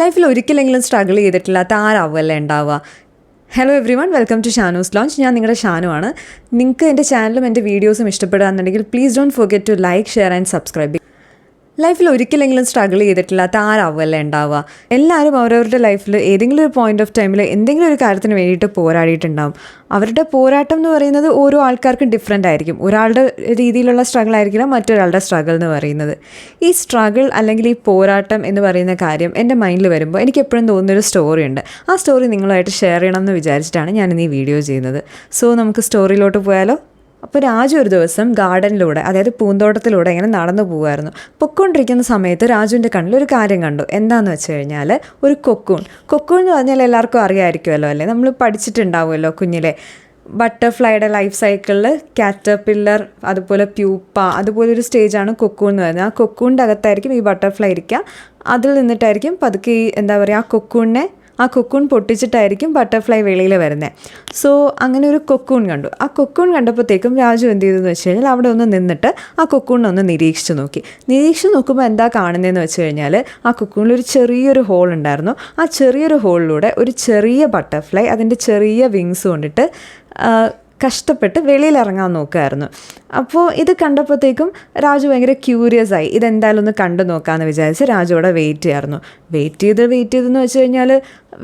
ലൈഫിൽ ഒരിക്കലെങ്കിലും സ്ട്രഗിൾ ചെയ്തിട്ടില്ലാത്ത ആരാവുമല്ലേ ഉണ്ടാവുക? Hello everyone welcome to Shanu's lounge ഞാൻ നിങ്ങളുടെ ഷാനു ആണ്. നിങ്ങൾക്ക് എന്റെ ചാനലും എന്റെ വീഡിയോസും ഇഷ്ടപ്പെടുകയാണെന്നുണ്ടെങ്കിൽ please don't forget to like share and subscribe ലൈഫിൽ ഒരിക്കലെങ്കിലും സ്ട്രഗിൾ ചെയ്തിട്ടില്ലാത്ത ആരാവുമല്ലേ ഉണ്ടാവുക? എല്ലാവരും അവരവരുടെ ലൈഫിൽ ഏതെങ്കിലും ഒരു പോയിന്റ് ഓഫ് ടൈമിൽ എന്തെങ്കിലും ഒരു കാര്യത്തിന് വേണ്ടിയിട്ട് പോരാടിയിട്ടുണ്ടാവും. അവരുടെ പോരാട്ടം എന്ന് പറയുന്നത് ഓരോ ആൾക്കാർക്കും ഡിഫറെന്റ് ആയിരിക്കും. ഒരാളുടെ രീതിയിലുള്ള സ്ട്രഗിൾ ആയിരിക്കില്ല മറ്റൊരാളുടെ സ്ട്രഗിൾ എന്ന് പറയുന്നത്. ഈ സ്ട്രഗിൾ അല്ലെങ്കിൽ ഈ പോരാട്ടം എന്ന് പറയുന്ന കാര്യം എന്റെ മൈൻഡിൽ വരുമ്പോൾ എനിക്ക് എപ്പോഴും തോന്നുന്നൊരു സ്റ്റോറി ഉണ്ട്. ആ സ്റ്റോറി നിങ്ങളുമായിട്ട് ഷെയർ ചെയ്യണം എന്ന് വിചാരിച്ചിട്ടാണ് ഞാൻ ഈ വീഡിയോ ചെയ്യുന്നത്. സോ നമുക്ക് സ്റ്റോറിയിലോട്ട് പോയാലോ? അപ്പോൾ രാജു ഒരു ദിവസം ഗാർഡനിലൂടെ അതായത് പൂന്തോട്ടത്തിലൂടെ ഇങ്ങനെ നടന്നു പോകുമായിരുന്നു പൊക്കോണ്ടിരിക്കുന്ന സമയത്ത് രാജുവിന്റെ കണ്ണിൽ ഒരു കാര്യം കണ്ടു. എന്താണെന്ന് വെച്ച് കഴിഞ്ഞാൽ ഒരു കൊക്കൂൺ. കൊക്കൂൺ എന്ന് പറഞ്ഞാൽ എല്ലാവർക്കും അറിയാമായിരിക്കുമല്ലോ അല്ലേ? നമ്മൾ പഠിച്ചിട്ടുണ്ടാവുമല്ലോ കുഞ്ഞിലെ. ബട്ടർഫ്ലൈയുടെ ലൈഫ് സൈക്കിളിൽ കാറ്റർപില്ലർ അതുപോലെ പ്യൂപ്പ അതുപോലെ ഒരു സ്റ്റേജാണ് കൊക്കൂൺ എന്ന് പറയുന്നത്. ആ കൊക്കൂണിന്റെ അകത്തായിരിക്കും ഈ ബട്ടർഫ്ലൈ ഇരിക്കുക. അതിൽ നിന്നിട്ടായിരിക്കും പതുക്കെ ഈ എന്താ പറയുക ആ കൊക്കൂണിനെ ആ കൊക്കൂൺ പൊട്ടിച്ചിട്ടായിരിക്കും ബട്ടർഫ്ലൈ വെളിയിൽ വരുന്നത് സോ അങ്ങനെ ഒരു കൊക്കൂൺ കണ്ടു. ആ കൊക്കൂൺ കണ്ടപ്പോഴത്തേക്കും രാജു എന്ത് ചെയ്തെന്ന് വെച്ച് കഴിഞ്ഞാൽ അവിടെ ഒന്ന് നിന്നിട്ട് ആ കൊക്കൂണിനെ ഒന്ന് നിരീക്ഷിച്ച് നോക്കി. നിരീക്ഷിച്ച് നോക്കുമ്പോൾ എന്താ കാണുന്നതെന്ന് വെച്ച് കഴിഞ്ഞാൽ ആ കൊക്കൂണിൽ ഒരു ചെറിയൊരു ഹോൾ ഉണ്ടായിരുന്നു. ആ ചെറിയൊരു ഹോളിലൂടെ ഒരു ചെറിയ ബട്ടർഫ്ലൈ അതിന്റെ ചെറിയ വിങ്സ് കൊണ്ടിട്ട് കഷ്ടപ്പെട്ട് വെളിയിൽ ഇറങ്ങാൻ നോക്കുമായിരുന്നു അപ്പോൾ ഇത് കണ്ടപ്പോഴത്തേക്കും രാജു ഭയങ്കര ക്യൂരിയസ് ആയി. ഇതെന്തായാലും ഒന്ന് കണ്ടു നോക്കാമെന്ന് വിചാരിച്ച് രാജു അവിടെ വെയിറ്റ് ചെയ്യായിരുന്നു. വെയിറ്റ് ചെയ്ത് വെയിറ്റ് ചെയ്തെന്ന് വെച്ച് കഴിഞ്ഞാൽ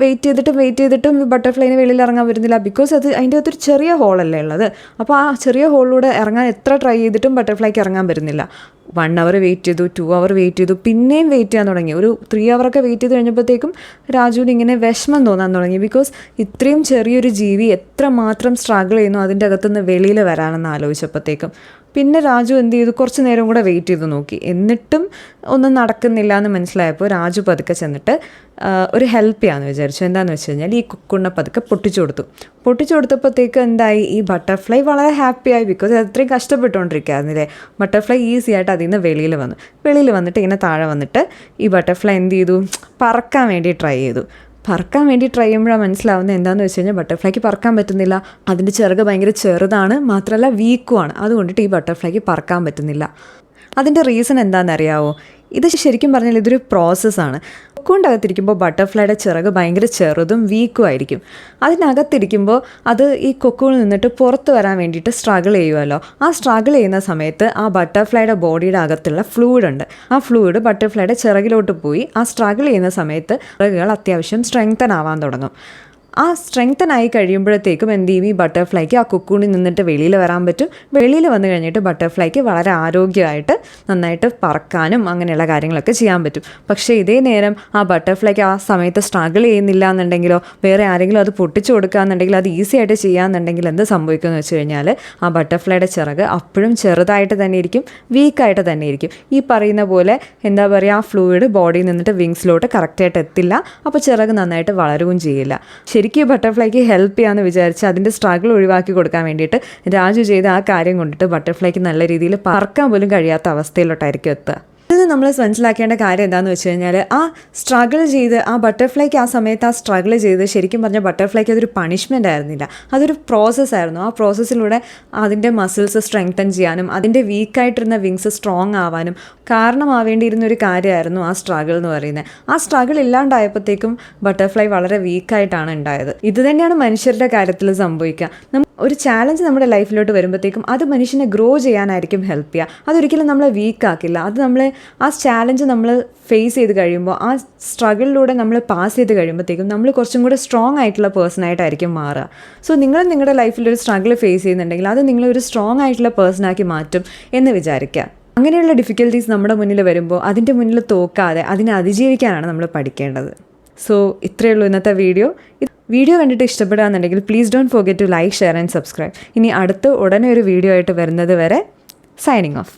വെയിറ്റ് ചെയ്തിട്ടും വെയിറ്റ് ചെയ്തിട്ടും ബട്ടർഫ്ലൈന് വെളിയിൽ ഇറങ്ങാൻ വരുന്നില്ല ബിക്കോസ് അത് അതിന്റെ അകത്തൊരു ചെറിയ ഹോളല്ലേ ഉള്ളത്. അപ്പോൾ ആ ചെറിയ ഹോളിലൂടെ ഇറങ്ങാൻ എത്ര ട്രൈ ചെയ്തിട്ടും ബട്ടർഫ്ലൈക്ക് ഇറങ്ങാൻ വരുന്നില്ല. വൺ അവർ വെയിറ്റ് ചെയ്തു ടു അവർ വെയിറ്റ് ചെയ്തു പിന്നെയും വെയിറ്റ് ചെയ്യാൻ തുടങ്ങി. ഒരു ത്രീ അവറൊക്കെ വെയിറ്റ് ചെയ്ത് കഴിഞ്ഞപ്പോഴത്തേക്കും രാജുവിന് ഇങ്ങനെ വിഷമം തോന്നാൻ തുടങ്ങി. ബിക്കോസ് ഇത്രയും ചെറിയൊരു ജീവി എത്ര മാത്രം സ്ട്രഗിൾ ചെയ്യുന്നു അതിന്റെ അകത്തുനിന്ന് വെളിയിൽ വരാനെന്ന് ആലോചിച്ചപ്പോഴത്തേക്കും. പിന്നെ രാജു എന്ത് ചെയ്തു? കുറച്ച് നേരം കൂടെ വെയിറ്റ് ചെയ്ത് നോക്കി. എന്നിട്ടും ഒന്നും നടക്കുന്നില്ല എന്ന് മനസ്സിലായപ്പോൾ രാജു പതുക്കെ ചെന്നിട്ട് ഒരു ഹെൽപ്പ് ചെയ്യാമെന്ന് വിചാരിച്ചു. എന്താണെന്ന് വെച്ച് കഴിഞ്ഞാൽ ഈ കുക്കുണ്ണ പതുക്കെ പൊട്ടിച്ചു കൊടുത്തു. പൊട്ടിച്ചു കൊടുത്തപ്പോഴത്തേക്ക് എന്തായി? ഈ ബട്ടർഫ്ലൈ വളരെ ഹാപ്പിയായി ബിക്കോസ് അത്രയും കഷ്ടപ്പെട്ടുകൊണ്ടിരിക്കുകയായിരുന്നില്ലേ? ബട്ടർഫ്ലൈ ഈസി ആയിട്ട് അതിൽ നിന്ന് വെളിയിൽ വന്നു. വെളിയിൽ വന്നിട്ട് ഇങ്ങനെ താഴെ വന്നിട്ട് ഈ ബട്ടർഫ്ലൈ എന്ത് ചെയ്തു? പറക്കാൻ വേണ്ടി ട്രൈ ചെയ്തു. പറക്കാൻ വേണ്ടി ട്രൈ ചെയ്യുമ്പോഴാണ് മനസ്സിലാവുന്നത് എന്താണെന്ന് വെച്ച് കഴിഞ്ഞാൽ ബട്ടർഫ്ലൈക്ക് പറക്കാൻ പറ്റുന്നില്ല. അതിന്റെ ചിറക് ഭയങ്കര ചെറുതാണ് മാത്രമല്ല വീക്കുമാണ്. അതുകൊണ്ടിട്ട് ഈ ബട്ടർഫ്ലൈക്ക് പറക്കാൻ പറ്റുന്നില്ല. അതിന്റെ റീസൺ എന്താണെന്നറിയാവോ ഇത് ശരിക്കും പറഞ്ഞാൽ ഇതൊരു പ്രോസസ്സാണ് കൊക്കോണ്ടകത്തിരിക്കുമ്പോൾ ബട്ടർഫ്ലൈയുടെ ചിറക് ഭയങ്കര ചെറുതും വീക്കും ആയിരിക്കും. അതിനകത്തിരിക്കുമ്പോൾ അത് ഈ കൊക്കൂണിൽ നിന്നിട്ട് പുറത്ത് വരാൻ വേണ്ടിയിട്ട് സ്ട്രഗിൾ ചെയ്യുമല്ലോ. ആ സ്ട്രഗിൾ ചെയ്യുന്ന സമയത്ത് ആ ബട്ടർഫ്ലൈയുടെ ബോഡിയുടെ അകത്തുള്ള ഫ്ലൂയിഡ് ഉണ്ട്. ആ ഫ്ലൂയിഡ് ബട്ടർഫ്ലൈയുടെ ചിറകിലോട്ട് പോയി ആ സ്ട്രഗിൾ ചെയ്യുന്ന സമയത്ത് ചിറകുകൾ അത്യാവശ്യം സ്ട്രെങ്തൻ ആവാൻ തുടങ്ങും. ആ സ്ട്രെങ്തനായി കഴിയുമ്പോഴത്തേക്കും എന്ത് ചെയ്യും? ഈ ബട്ടർഫ്ലൈക്ക് ആ കുക്കൂണിൽ നിന്നിട്ട് വെളിയിൽ വരാൻ പറ്റും. വെളിയിൽ വന്നു കഴിഞ്ഞിട്ട് ബട്ടർഫ്ലൈക്ക് വളരെ ആരോഗ്യമായിട്ട് നന്നായിട്ട് പറക്കാനും അങ്ങനെയുള്ള കാര്യങ്ങളൊക്കെ ചെയ്യാൻ പറ്റും. പക്ഷേ ഇതേ നേരം ആ ബട്ടർഫ്ലൈക്ക് ആ സമയത്ത് സ്ട്രഗിൾ ചെയ്യുന്നില്ല എന്നുണ്ടെങ്കിലോ വേറെ ആരെങ്കിലും അത് പൊട്ടിച്ചു കൊടുക്കുകയെന്നുണ്ടെങ്കിൽ അത് ഈസി ആയിട്ട് ചെയ്യാമെന്നുണ്ടെങ്കിൽ എന്ത് സംഭവിക്കുമെന്ന് വെച്ച് കഴിഞ്ഞാൽ ആ ബട്ടർഫ്ലൈയുടെ ചിറക് അപ്പോഴും ചെറുതായിട്ട് തന്നെ ഇരിക്കും വീക്കായിട്ട് തന്നെ ഇരിക്കും. ഈ പറയുന്ന പോലെ എന്താ പറയുക ആ ഫ്ലൂയിഡ് ബോഡിയിൽ നിന്നിട്ട് വിങ്സിലോട്ട് കറക്റ്റായിട്ട് എത്തില്ല. അപ്പോൾ ചിറക് നന്നായിട്ട് വളരുകയും ചെയ്യില്ല. ശരിക്കും ബട്ടർഫ്ലൈക്ക് ഹെൽപ്പ് ചെയ്യാമെന്ന് വിചാരിച്ച് അതിന്റെ സ്ട്രഗിൾ ഒഴിവാക്കി കൊടുക്കാൻ വേണ്ടിയിട്ട് രാജു ചെയ്ത ആ കാര്യം കൊണ്ടിട്ട് ബട്ടർഫ്ലൈക്ക് നല്ല രീതിയിൽ പറക്കാൻ പോലും കഴിയാത്ത അവസ്ഥയിലോട്ടായിരിക്കും എത്തുക. നമ്മൾ മനസ്സിലാക്കേണ്ട കാര്യം എന്താണെന്ന് വെച്ച് കഴിഞ്ഞാൽ ആ സ്ട്രഗിൾ ചെയ്ത് ആ ബട്ടർഫ്ലൈക്ക് ആ സമയത്ത് ആ സ്ട്രഗിൾ ചെയ്ത് ശരിക്കും പറഞ്ഞാൽ ബട്ടർഫ്ലൈക്ക് അതൊരു പണിഷ്മെന്റ് ആയിരുന്നില്ല. അതൊരു പ്രോസസ്സ് ആയിരുന്നു. ആ പ്രോസസ്സിലൂടെ അതിന്റെ മസിൽസ് സ്ട്രെങ്തൻ ചെയ്യാനും അതിന്റെ വീക്കായിട്ടിരുന്ന വിങ്സ് സ്ട്രോങ് ആവാനും കാരണമാവേണ്ടിയിരുന്ന ഒരു കാര്യമായിരുന്നു ആ സ്ട്രഗിൾ എന്ന് പറയുന്നത്. ആ സ്ട്രഗിൾ ഇല്ലാണ്ടായപ്പോഴത്തേക്കും ബട്ടർഫ്ലൈ വളരെ വീക്കായിട്ടാണ് ഉണ്ടായത്. ഇത് തന്നെയാണ് മനുഷ്യരുടെ കാര്യത്തിൽ സംഭവിക്കുക. ഒരു ചാലഞ്ച് നമ്മുടെ ലൈഫിലോട്ട് വരുമ്പോഴത്തേക്കും അത് മനുഷ്യനെ ഗ്രോ ചെയ്യാനായിരിക്കും ഹെൽപ്പ് ചെയ്യുക. അതൊരിക്കലും നമ്മളെ വീക്ക് ആക്കില്ല. അത് നമ്മളെ ആ ചാലഞ്ച് നമ്മൾ ഫേസ് ചെയ്ത് കഴിയുമ്പോൾ ആ സ്ട്രഗിളിലൂടെ നമ്മൾ പാസ് ചെയ്ത് കഴിയുമ്പോഴത്തേക്കും നമ്മൾ കുറച്ചും കൂടെ സ്ട്രോങ് ആയിട്ടുള്ള പേഴ്സൺ ആയിട്ടായിരിക്കും മാറുക. സോ നിങ്ങൾ നിങ്ങളുടെ ലൈഫിൽ ഒരു സ്ട്രഗിൾ ഫേസ് ചെയ്യുന്നുണ്ടെങ്കിൽ അത് നിങ്ങളൊരു സ്ട്രോങ് ആയിട്ടുള്ള പേഴ്സണാക്കി മാറ്റും എന്ന് വിചാരിക്കുക. അങ്ങനെയുള്ള ഡിഫിക്കൽട്ടീസ് നമ്മുടെ മുന്നിൽ വരുമ്പോൾ അതിന്റെ മുന്നിൽ തോക്കാതെ അതിനെ അതിജീവിക്കാനാണ് നമ്മൾ പഠിക്കേണ്ടത്. സോ ഇത്രയേ ഉള്ളൂ ഇന്നത്തെ വീഡിയോ വീഡിയോ കണ്ടിട്ട് ഇഷ്ടപ്പെടുകയാണെന്നുണ്ടെങ്കിൽ please don't forget to like share and subscribe ഇനി അടുത്ത് ഉടനെ ഒരു വീഡിയോ ആയിട്ട് വരുന്നത് വരെ സൈനിങ് ഓഫ്